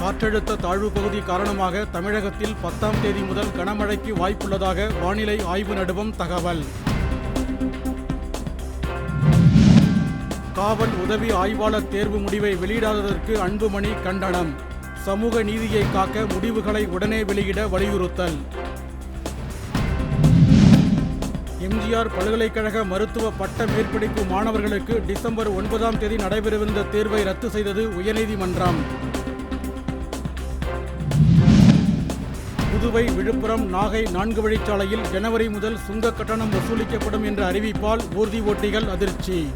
காற்றழுத்த தாழ்வு பகுதி காரணமாக தமிழகத்தில் பத்தாம் தேதி முதல் கனமழைக்கு வாய்ப்புள்ளதாக வானிலை ஆய்வு நடுவம் தகவல். காவல் உதவி ஆய்வாளர் தேர்வு முடிவை வெளியிடாததற்கு அன்புமணி கண்டனம். சமூக நீதியை காக்க முடிவுகளை உடனே வெளியிட வலியுறுத்தல். எம்ஜிஆர் பல்கலைக்கழக மருத்துவ பட்ட மேற்படிப்பு மாணவர்களுக்கு டிசம்பர் ஒன்பதாம் தேதி நடைபெறவிருந்த தேர்வை ரத்து செய்தது உயர்நீதிமன்றம். புதுவை விழுப்புரம் நாகை நான்கு வழிச்சாலையில் ஜனவரி முதல் சுங்க கட்டணம் வசூலிக்கப்படும் என்ற அறிவிப்பால் ஊர்தி ஓட்டிகள் அதிர்ச்சி.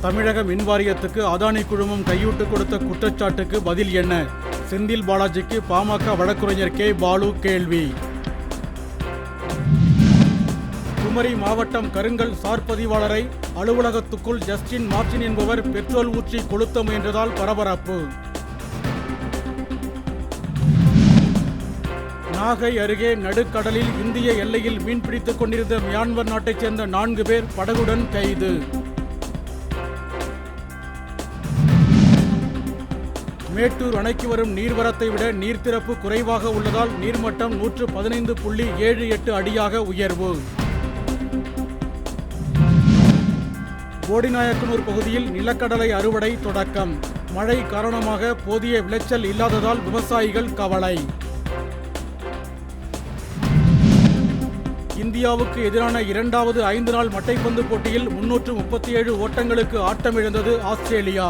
தமிழக மின் வாரியத்துக்கு அதானி குழுமம் கையூட்டு கொடுத்த குற்றச்சாட்டுக்கு பதில் என்ன? செந்தில் பாலாஜிக்கு பாமக வழக்குரைஞர் கே. பாலு கேள்வி. குமரி மாவட்டம் கருங்கல் சார் பதிவாளரை அலுவலகத்துக்குள் ஜஸ்டின் மார்டின் என்பவர் பெட்ரோல் ஊற்றி கொளுத்த முயன்றதால் பரபரப்பு. நாகை அருகே நடுக்கடலில் இந்திய எல்லையில் மீன்பிடித்துக் கொண்டிருந்த மியான்மர் நாட்டைச் சேர்ந்த நான்கு பேர் படகுடன் கைது. மேட்டூர் அணைக்கு வரும் நீர்வரத்தை விட நீர்த்திறப்பு குறைவாக உள்ளதால் நீர்மட்டம் நூற்று பதினைந்து புள்ளி ஏழு எட்டு அடியாக உயர்வு. போடிநாயக்கனூர் பகுதியில் நிலக்கடலை அறுவடை தொடக்கம். மழை காரணமாக போதிய விளைச்சல் இல்லாததால் விவசாயிகள் கவலை. இந்தியாவுக்கு எதிரான இரண்டாவது ஐந்து நாள் மட்டைப்பந்து போட்டியில் முன்னூற்று முப்பத்தி ஏழு ஓட்டங்களுக்கு ஆட்டமிழந்தது ஆஸ்திரேலியா.